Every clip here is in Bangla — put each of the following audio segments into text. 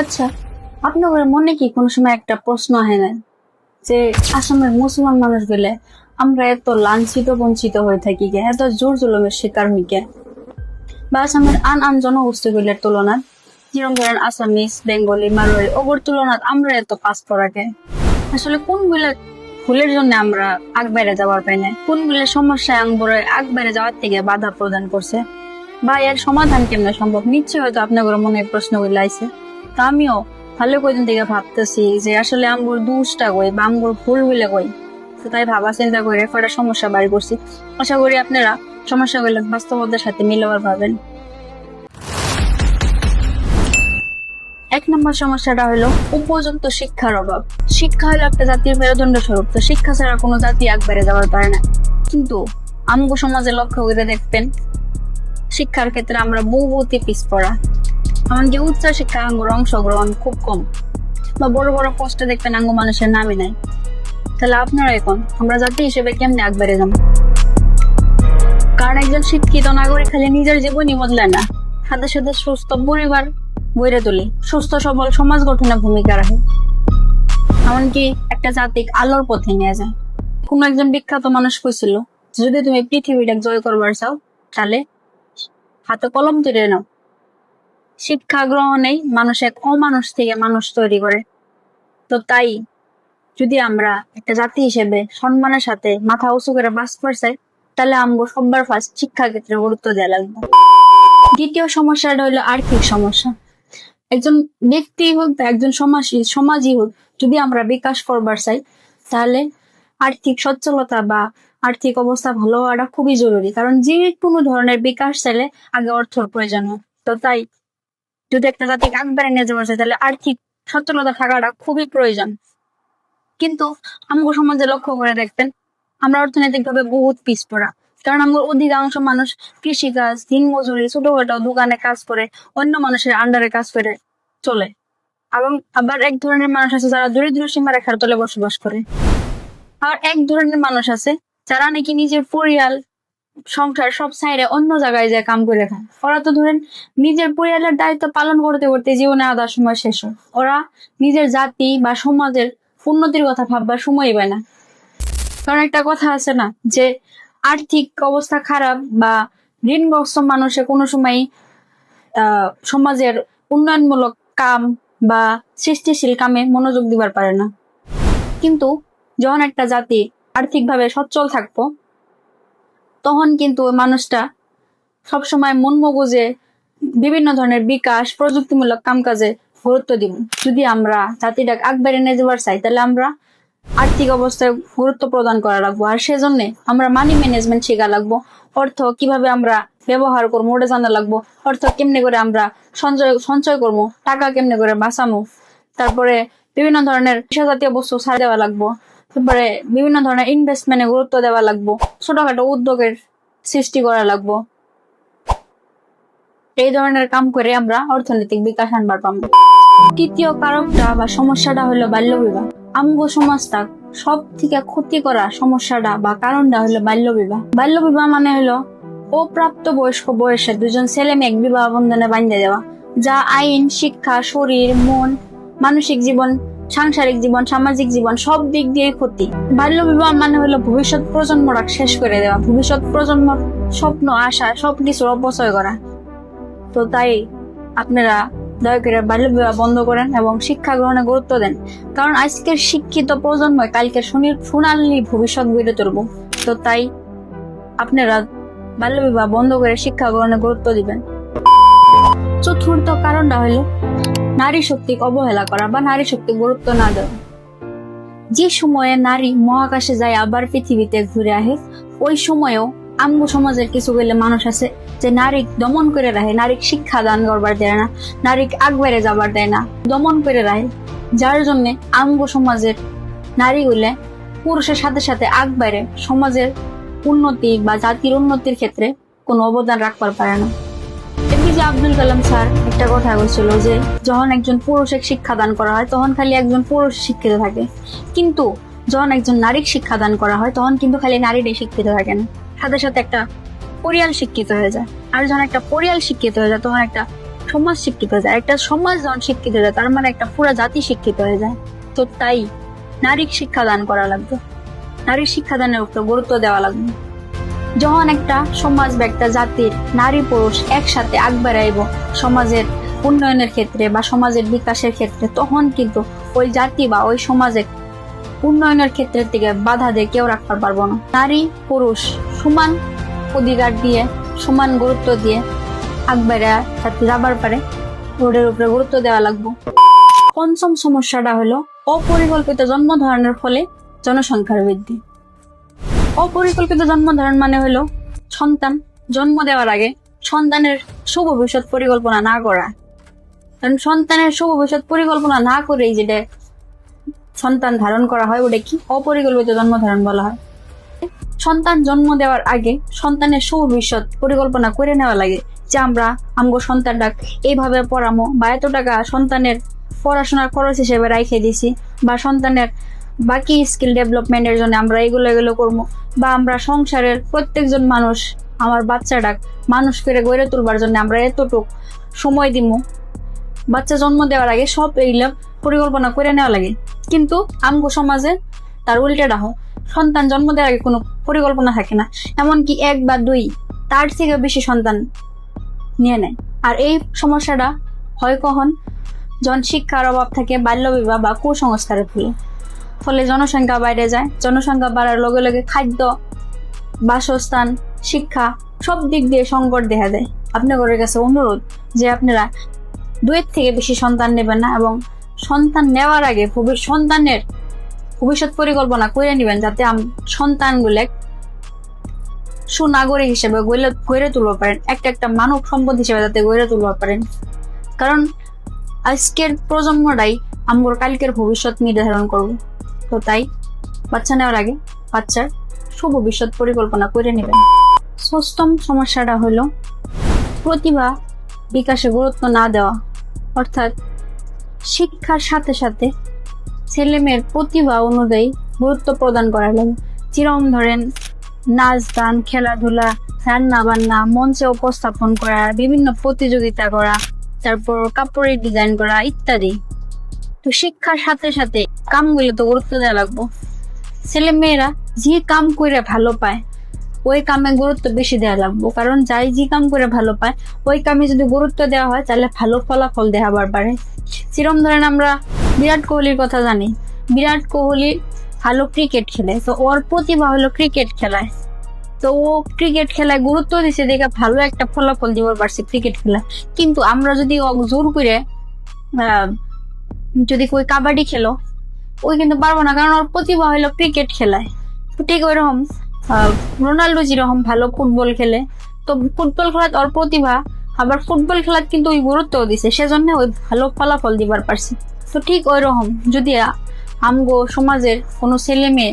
আচ্ছা আপনার মনে কি কোনো সময় একটা প্রশ্ন হয় না যে আসামের মুসলমান মানুষ গেলে আমরা এত লাঞ্ছিত, বঞ্চিত হয়ে থাকি কে? এত জোর জুলুমের শিকার হই কে? বা আসামের আন আন জনগোষ্ঠীগুলোর তুলনায় যেরকম ধরেন আসামিস বেঙ্গলি মারোয়ারি ওগুর তুলনায় আমরা এত পাস করাকে আসলে কোনগুলো ভুলের জন্য আমরা আগ বেড়ে যাওয়ার পাই না? কোনগুলো সমস্যায় আঙ্গুরে আগ যাওয়ার থেকে বাধা প্রদান করছে? বা এর সমাধান কেমনে সম্ভব? নিশ্চয়ই হয়তো আপনার মনে প্রশ্নগুলো আইছে। তা আমিও ভালো কদিন থেকে ভাবতেছি যে আসলে আঙ্গুর দুষ্টা কই বা আঙ্গুর ভুল বলে কই তাই ভাবা চিন্তা করে কয়টা সমস্যা বাড়ি করছি। আশা করি আপনারা সমস্যাগুলো বাস্তবতার সাথে মিলাবার পাবেন এক নম্বর সমস্যাটা হলো উপযুক্ত শিক্ষার অভাব। শিক্ষা হলো একটা জাতির মেরুদণ্ড স্বরূপ, তো শিক্ষা ছাড়া কোনো জাতি একবারে যাওয়ার পারে না। কিন্তু আমগো সমাজে লক্ষ্য করে দেখবেন, শিক্ষার ক্ষেত্রে আমরা বহুতি পিছপড়া এমনকি উচ্চ শিক্ষা আঙ্গুর অংশগ্রহণ খুব কম। বা বড় বড় পোস্টে দেখবেন আঙ্গু মানুষের নামই নাই। তাহলে আপনারা এখন, আমরা জাতি হিসেবে কেমনে একবারে যাব? কারণ একজন শিক্ষিত নাগরিক খালি নিজের জীবনই বদলায় না। সাথে সাথে সুস্থ পরিবার গড়ে তোলে। সুস্থ, সবল সমাজ গঠনে ভূমিকা রাখে। এমনকি একটা জাতিক আলোর পথে নিয়ে যায়। কোনো একজন বিখ্যাত মানুষ কইছিল, যদি তুমি পৃথিবীটা জয় করবার চাও, তাহলে হাতে কলম তুলে নাও। শিক্ষা গ্রহণেই মানুষ এক অমানুষ থেকে মানুষ তৈরি করে। তো তাই যদি আমরা একটা জাতি হিসেবে সম্মানের সাথে মাথা উঁচু করে বাস চাই তাহলে আমগো সবার ফার্স্ট শিক্ষা ক্ষেত্রে গুরুত্ব দেওয়া লাগবে। দ্বিতীয় সমস্যাটা হলো আর্থিক সমস্যা। একজন ব্যক্তি হোক বা একজন সমাজ সমাজই হোক, যদি আমরা বিকাশ করবার চাই, তাহলে আর্থিক সচ্ছলতা বা আর্থিক অবস্থা ভালো হওয়াটা খুবই জরুরি। কারণ যে কোনো ধরনের বিকাশ চাইলে আগে অর্থর প্রয়োজন হয়। তো তাই যদি একটা জাতিকে একবারে নিয়ে যাওয়া যায়, তাহলে আর্থিক সচ্ছলতা থাকাটা খুবই প্রয়োজন। কিন্তু আমগো সমাজে লক্ষ্য করে দেখবেন, আমরা অর্থনৈতিকভাবে বহুত পিছপড়া কারণ আমার অধিকাংশ মানুষ কৃষিকাজ, দিন মজুরি, ছোটখাটো দোকানে কাজ করে, অন্য মানুষের আন্ডারে কাজ করে চলে। এবং আবার এক ধরনের মানুষ আছে যারা দরিদ্র সীমা রেখার তলে বসবাস করে। আর এক ধরনের মানুষ আছে যারা নাকি নিজের পরিয়াল সংসার সব সাইডে অন্য জায়গায় যায় কাম করে খায়। ওরা তো ধরেন নিজের পরিয়ালের দায়িত্ব পালন করতে করতে জীবনে আধা সময় শেষ হয়। ওরা নিজের জাতি বা সমাজের উন্নতির কথা ভাববার সময় পায় না। কারণ একটা কথা আছে না, যে আর্থিক অবস্থা খারাপ বা ঋণগ্রস্ত মানুষে কোনো সময় সমাজের উন্নয়নমূলক কাম বা সৃষ্টিশীল কামে মনোযোগ দিবার পারে না। কিন্তু যখন একটা জাতি আর্থিকভাবে সচ্ছল থাকব তখন কিন্তু ওই মানুষটা সবসময় মন মগজে বিভিন্ন ধরনের বিকাশ, প্রযুক্তিমূলক কামকাজে গুরুত্ব দিব। যদি আমরা জাতিটা আগবাড়ি নিয়ে যাবার চাই, তাহলে আমরা আর্থিক অবস্থায় গুরুত্ব প্রদান করা লাগবো। আর সেজন্য আমরা মানি ম্যানেজমেন্ট শেখা লাগবো। অর্থ কীভাবে আমরা ব্যবহার করব, ওটা জানা লাগবো। অর্থ কেমনে করে আমরা সঞ্চয় সঞ্চয় করব, টাকা কেমনে করে বাঁচামো তারপরে বিভিন্ন ধরনের পেশা জাতীয় বস্তু ছাড় দেওয়া লাগবো। তারপরে বিভিন্ন ধরনের ইনভেস্টমেন্টে গুরুত্ব দেওয়া লাগবো, ছোটখাটো উদ্যোগের সৃষ্টি করা লাগবো। এই ধরনের কাম করে আমরা অর্থনৈতিক বিকাশ আনবার পাবো তৃতীয় কারণটা বা সমস্যাটা হলো বাল্য বিবাহ। আমগো সমাজটা সব থেকে ক্ষতি করা সমস্যাটা বা কারণটা হলো বাল্য বিবাহ। বাল্য বিবাহ মানে হলো অপ্রাপ্ত বয়স্ক বয়সে দুজন ছেলে মেয়ে বিবাহ বন্ধনে বান্ধে দেওয়া, যা আইন, শিক্ষা, শরীর, মন, মানসিক জীবন সাংসারিক জীবন, সামাজিক জীবন, সব দিক দিয়ে ক্ষতি। বাল্য বিবাহ মানে হলো ভবিষ্যৎ প্রজন্মরা শেষ করে দেওয়া। ভবিষ্যৎ প্রজন্মর স্বপ্ন, আশা, সবকিছুর অপচয় করা। তো তাই আপনারা দয়া করে বাল্য বিবাহ বন্ধ করেন এবং শিক্ষা গ্রহণে গুরুত্ব দেন। কারণ আজকের শিক্ষিত প্রজন্মই কালকে সুনীল সোনালী ভবিষ্যৎ গড়ে তুলব। তো তাই আপনারা বাল্য বিবাহ বন্ধ করে শিক্ষা গ্রহণে গুরুত্ব দিবেন। চতুর্থ কারণটা হলো নারী শক্তি অবহেলা করা বা নারী শক্তি গুরুত্ব না দেওয়া। যে সময়ে নারী মহাকাশে যায় আবার পৃথিবীতে ঘুরে আসে ওই সময়েও আম্মু সমাজের কিছু গেলে মানুষ আছে যে নারী দমন করে রাখে নারী শিক্ষা দান করবার দেয় না নারী আগবাড়ে যাবার দেয় না, দমন করে রাখে। যার জন্য আম্মু সমাজের নারীগুলো পুরুষের সাথে সাথে আগবাড়ে সমাজের উন্নতি বা জাতির উন্নতির ক্ষেত্রে কোনো অবদান রাখবার পারে না। এপিজে আব্দুল কালাম স্যার একটা কথা বলছিল যে যখন একজন পুরুষে শিক্ষাদান করা হয়, তখন খালি একজন পুরুষ শিক্ষিত থাকে। কিন্তু যখন একজন নারীর শিক্ষাদান করা হয়, তখন কিন্তু খালি নারীরাই শিক্ষিত থাকে না সাথে সাথে একটা পরিয়াল শিক্ষিত হয়ে যায়। আর যখন একটা পরিয়াল শিক্ষিত হয়ে যায়, তখন একটা সমাজ শিক্ষিত হয়ে যায়। একটা সমাজ যখন শিক্ষিত হয়ে যায়, তার মানে একটা পুরা জাতি শিক্ষিত হয়ে যায়। তো তাই নারীর শিক্ষা দান করা লাগবে। নারীর শিক্ষা দানের উপর গুরুত্ব দেওয়া লাগবে। যখন একটা সমাজ বা একটা জাতির নারী পুরুষ একসাথে আগ বাড়াইব সমাজের উন্নয়নের ক্ষেত্রে বা সমাজের বিকাশের ক্ষেত্রে, তখন কিন্তু ওই জাতি বা ওই সমাজের উন্নয়নের ক্ষেত্রের থেকে বাধা দিয়ে কেউ রাখতে পারব না। নারী পুরুষ সমান অধিকার দিয়ে, সমান গুরুত্ব দিয়ে আগবাড়া যাবার পারে। রোডের উপরে গুরুত্ব দেওয়া লাগবে। পঞ্চম সমস্যাটা হলো, অপরিকল্পিত জন্ম ধারণের ফলে জনসংখ্যার বৃদ্ধি। অপরিকল্পিত জন্ম ধারণ মানে হলো সন্তান জন্ম দেওয়ার আগে সন্তানের সুভবিষ্যৎ পরিকল্পনা না করা। কারণ সন্তানের সুভবিষ্যৎ পরিকল্পনা না করেই যেটা সন্তান ধারণ করা হয়, ওটা কি? অপরিকল্পিত জন্ম ধারণ বলা হয়। সন্তান জন্ম দেওয়ার আগে সন্তানের শুভ সুভবিষ্যৎ পরিকল্পনা করে নেওয়া লাগে। যে আমরা আমগো সন্তানটা এইভাবে পড়ামো, বা এত টাকা সন্তানের পড়াশোনার খরচ হিসেবে রাখে দিছি, বা সন্তানের বাকি স্কিল ডেভেলপমেন্টের জন্য আমরা এগুলো এগুলো করব। বা আমরা সংসারের প্রত্যেকজন মানুষ, আমার বাচ্চাটা মানুষ করে গড়ে তুলবার জন্য আমরা এতটুক সময় দিব বাচ্চা জন্ম দেওয়ার আগে সব এইগুলো পরিকল্পনা করে নেওয়া লাগে। কিন্তু আমগো সমাজে তার উল্টেটা হয় সন্তান জন্ম দেওয়ার আগে কোনো পরিকল্পনা থাকে না। এমনকি এক বা দুই, তার থেকে বেশি সন্তান নিয়ে নেয়। আর এই সমস্যাটা হয় কখন? যখন শিক্ষার অভাব থাকে বাল্য বিবাহ বা কুসংস্কারের ফলে। ফলে জনসংখ্যা বাইরে যায়। জনসংখ্যা বাড়ার লগে লগে খাদ্য, বাসস্থান, শিক্ষা সব দিক দিয়ে সংকট দেখা দেয়। আপনাদের কাছে অনুরোধ যে আপনারা দুয়ের থেকে বেশি সন্তান নেবেন না এবং সন্তান নেওয়ার আগে সন্তানের ভবিষ্যৎ পরিকল্পনা করে নেবেন যাতে সন্তানগুলো সুনাগরিক হিসেবে গড়ে তুলতে পারেন। একটা একটা মানব সম্পদ হিসেবে যাতে গড়ে তুলতে পারেন। কারণ আজকের প্রজন্মটাই আমগর কালকের ভবিষ্যৎ নির্ধারণ করব। তো তাই বাচ্চা নেওয়ার আগে বাচ্চার সুভবিষ্যৎ পরিকল্পনা করে নেবেন। ষষ্ঠম সমস্যাটা হলো প্রতিভা বিকাশে গুরুত্ব না দেওয়া। অর্থাৎ শিক্ষার সাথে সাথে ছেলে মেয়ের প্রতিভা অনুযায়ী গুরুত্ব প্রদান করা লাগে। যেরকম ধরেন নাচ, গান, খেলাধুলা রান্না বান্না মঞ্চে উপস্থাপন করা, বিভিন্ন প্রতিযোগিতা করা, তারপর কাপড়ের ডিজাইন করা ইত্যাদি। তো শিক্ষার সাথে সাথে কামগুলো তো গুরুত্ব দেওয়া লাগবো। ছেলে মেয়েরা যে কাম করে ভালো পায়, ওই কামে গুরুত্ব বেশি দেওয়া লাগবো। কারণ যাই যে কাম করে ভালো পায়, ওই কামে যদি গুরুত্ব দেওয়া হয়, তাহলে ভালো ফলাফল দেখাবার পারে সেরকম ধরেন আমরা বিরাট কোহলির কথা জানি, বিরাট কোহলি ভালো ক্রিকেট খেলে, তো ওর প্রতিভা হলো ক্রিকেট খেলায়। তো ও ক্রিকেট খেলায় গুরুত্ব দিছে দেখে ভালো একটা ফলাফল দিবার পারছে ক্রিকেট খেলা কিন্তু আমরা যদি জোর করে যদি কই কাবাডি খেলো, ওই কিন্তু পারব না, কারণ ওর প্রতিভা হলো ক্রিকেট খেলায়। ঠিক ওইরকম রোনাল্ডো যেরকম ভালো ফুটবল খেলে, তো ফুটবল খেলাত ওর প্রতিভা, আবার ফুটবল খেলাত কিন্তু ওই গুরুত্বও দিছে, সেজন্য ওই ভালো ফলাফল দিবার পারছে। তো ঠিক ওই রকম যদি আমগো সমাজের কোনো ছেলে মেয়ে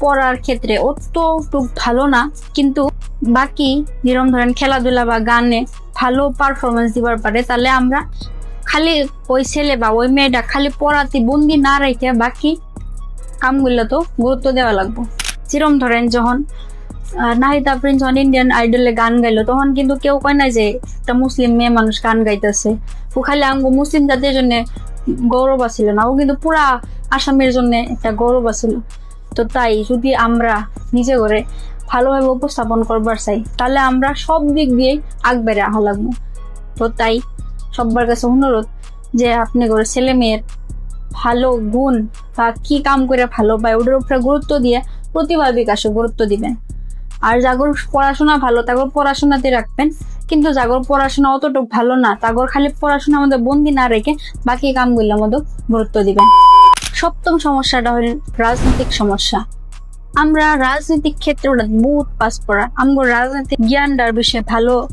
পড়ার ক্ষেত্রে অতটুক ভালো না, কিন্তু বাকি যেরকম ধরেন খেলাধুলা বা গানে ভালো পারফরমেন্স দিবার পারে, তাহলে আমরা খালি ওই ছেলে বা ওই মেয়েটা খালি পড়াতে বন্দি না রেখে বাকি কামগুলো তো গুরুত্ব দেওয়া লাগবে। যেরকম ধরেন যখন নাহিদ আফরিন যখন ইন্ডিয়ান আইডলে গান গাইলো, তখন কিন্তু কেউ কয় না যে একটা মুসলিম মেয়ে মানুষ গান গাইতেছে। ও খালি আঙ্গ মুসলিম জাতির জন্য গৌরব আছিল না, ও কিন্তু পুরা আসামের জন্য একটা গৌরব আছিল। তো তাই যদি আমরা নিজে করে ভালোভাবে উপস্থাপন করবার চাই, তাহলে আমরা সব দিক দিয়ে আগবাড়ে আহা লাগবো। তো তাই সবার কাছে অনুরোধ যে আপনি করে ছেলে মেয়ের ভালো গুণ বা কি কাম করে ভালো পায় ওটার উপরে গুরুত্ব দিয়ে প্রতিভা বিকাশে গুরুত্ব দিবেন। আর জাগর পড়াশোনা ভালো, তাগর পড়াশোনাতে রাখবেন। কিন্তু জাগর পড়াশোনা অতটুকু ভালো না, তাগর খালি পড়াশোনা আমাদের বন্দি না রেখে বাকি কামগুলোর মধ্যে গুরুত্ব দিবেন। সপ্তম সমস্যাটা হল রাজনৈতিক সমস্যা। আমরা রাজনৈতিক ক্ষেত্রে ওটা বহুত পাস পড়া। আমগো রাজনৈতিক জ্ঞানটার বিষয়ে ভালো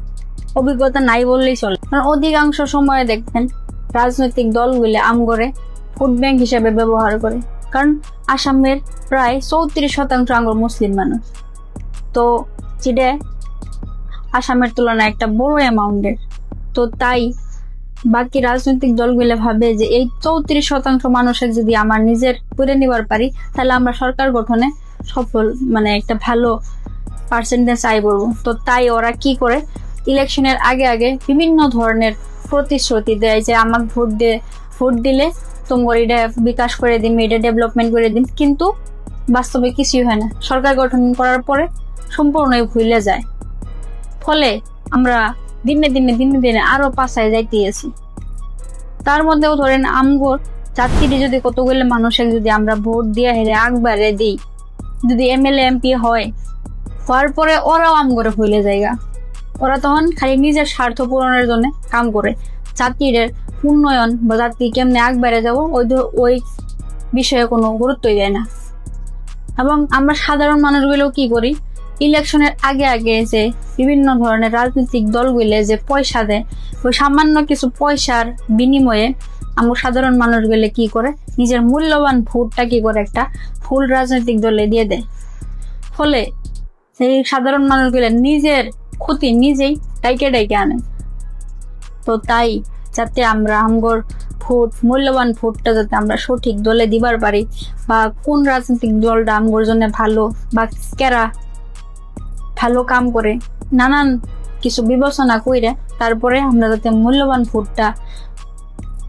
অভিজ্ঞতা নাই বললেই চলে। কারণ অধিকাংশ সময়ে দেখবেন রাজনৈতিক দলগুলো আমগরে ভোট ব্যাংক হিসেবে ব্যবহার করে। কারণ আসামের প্রায় চৌত্রিশ শতাংশ আঙ্গুর মুসলিম মানুষ। তো যেটা আসামের তুলনায় একটা বড় অ্যামাউন্টের তো তাই বাকি রাজনৈতিক দলগুলো ভাবে যে এই চৌত্রিশ শতাংশ মানুষের যদি আমার নিজের করে নিবার পারি, তাহলে আমরা সরকার গঠনে সফল মানে একটা ভালো পার্সেন্টেজ আয় করব। তো তাই ওরা কি করে? ইলেকশনের আগে আগে বিভিন্ন ধরনের প্রতিশ্রুতি দেয় যে আমাকে ভোট দিয়ে ভোট দিলে তোমার এটা বিকাশ করে দিন এটা ডেভেলপমেন্ট করে দিন কিন্তু বাস্তবে কিছুই হয় না। সরকার গঠন করার পরে সম্পূর্ণই ভুলে যায়। ফলে আমরা দিনে দিনে দিনে দিনে আরও পাশায় যাইতেছি তার মধ্যেও ধরেন আমগোর চাকরি যদি কতগুলো মানুষের যদি আমরা ভোট দিয়ে হেরে আগবারে দিই, যদি এমএলএ, এমপি হয় হওয়ার পরে ওরাও আম করে ভুলে জায়গা ওরা তখন খালি নিজের স্বার্থ পূরণের জন্য কাম করে। জাতির উন্নয়ন বা জাতি কেমনে আগবাড়ে যাব, ওই ওই বিষয়ে কোনো গুরুত্বই দেয় না। এবং আমরা সাধারণ মানুষগুলো কি করি? ইলেকশনের আগে আগে যে বিভিন্ন ধরনের রাজনৈতিক দলগুলো যে পয়সা দেয়, ওই সামান্য কিছু পয়সার বিনিময়ে আমরা সাধারণ মানুষগুলো কি করে? নিজের মূল্যবান ভোটটা কি করে একটা ফুল রাজনৈতিক দলে দিয়ে দেয়। ফলে সেই সাধারণ মানুষগুলো নিজের ক্ষতি নিজেই ডাইকে ডাইকে আনে। তো তাই যাতে আমরা আমগর ভোট, মূল্যবান ভোটটা যাতে আমরা সঠিক দলে দিবার পারি বা কোন রাজনৈতিক দলটা আমগর জন্য ভালো বা কেরা ভালো কাম করে, নানান কিছু বিবেচনা কইরে তারপরে আমরা যাতে মূল্যবান ভোটটা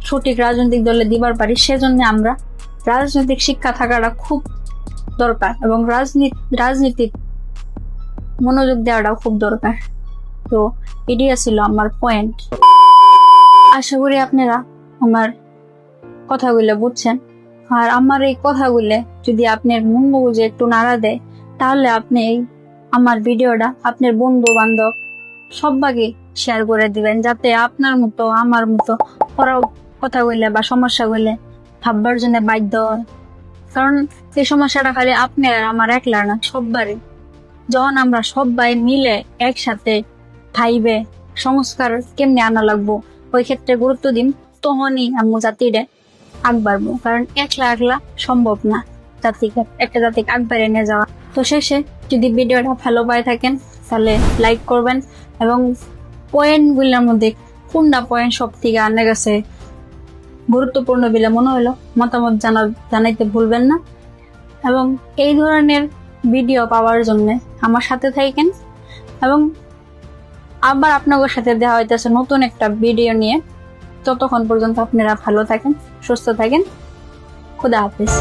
সঠিক রাজনৈতিক দলে দিবার পারি, সেজন্য আমরা রাজনৈতিক শিক্ষা থাকাটা খুব দরকার এবং রাজনীতি, রাজনীতির মনোযোগ দেওয়াটাও খুব দরকার। তো এটি ছিল আমার পয়েন্ট আশা করি আপনারা আমার কথাগুলো বুঝছেন। আর আমার এই কথাগুলো যদি আপনার মন মগজে একটু নাড়া দেয়, তাহলে আপনি আমার ভিডিওটা আপনার বন্ধু বান্ধব সবাইকে শেয়ার করে দিবেন, যাতে আপনার মতো, আমার মতো ওরাও কথা বললে বা সমস্যা বললে ভাববার জন্য বাধ্য হয়। কারণ এই সমস্যাটা খালি আপনার আর আমার একলার না, সব্বারই। যখন আমরা সবাই মিলে একসাথে ভাইবে সংস্কার কেমনে আনা লাগবো? ওই ক্ষেত্রে গুরুত্ব দিন তখনই আমি জাতিরে আগ বাড়বো। কারণ একলা একলা সম্ভব না জাতিকে, একটা জাতিকে আগ বাড়িয়ে নিয়ে যাওয়া। তো শেষে যদি ভিডিওটা ভালো পাই থাকেন, তাহলে লাইক করবেন এবং পয়েন্টগুলোর মধ্যে কোনটা পয়েন্ট সব থেকে আনে গেছে? গুরুত্বপূর্ণ বলে মনে হলো, মতামত জানা জানাইতে ভুলবেন না। এবং এই ধরনের ভিডিও পাওয়ার জন্য আমার সাথে থাকেন এবং আবার আপনাদের সাথে দেখা হইতেছে নতুন একটা ভিডিও নিয়ে। ততক্ষণ পর্যন্ত আপনারা ভালো থাকেন, সুস্থ থাকেন। খুদা হাফিজ।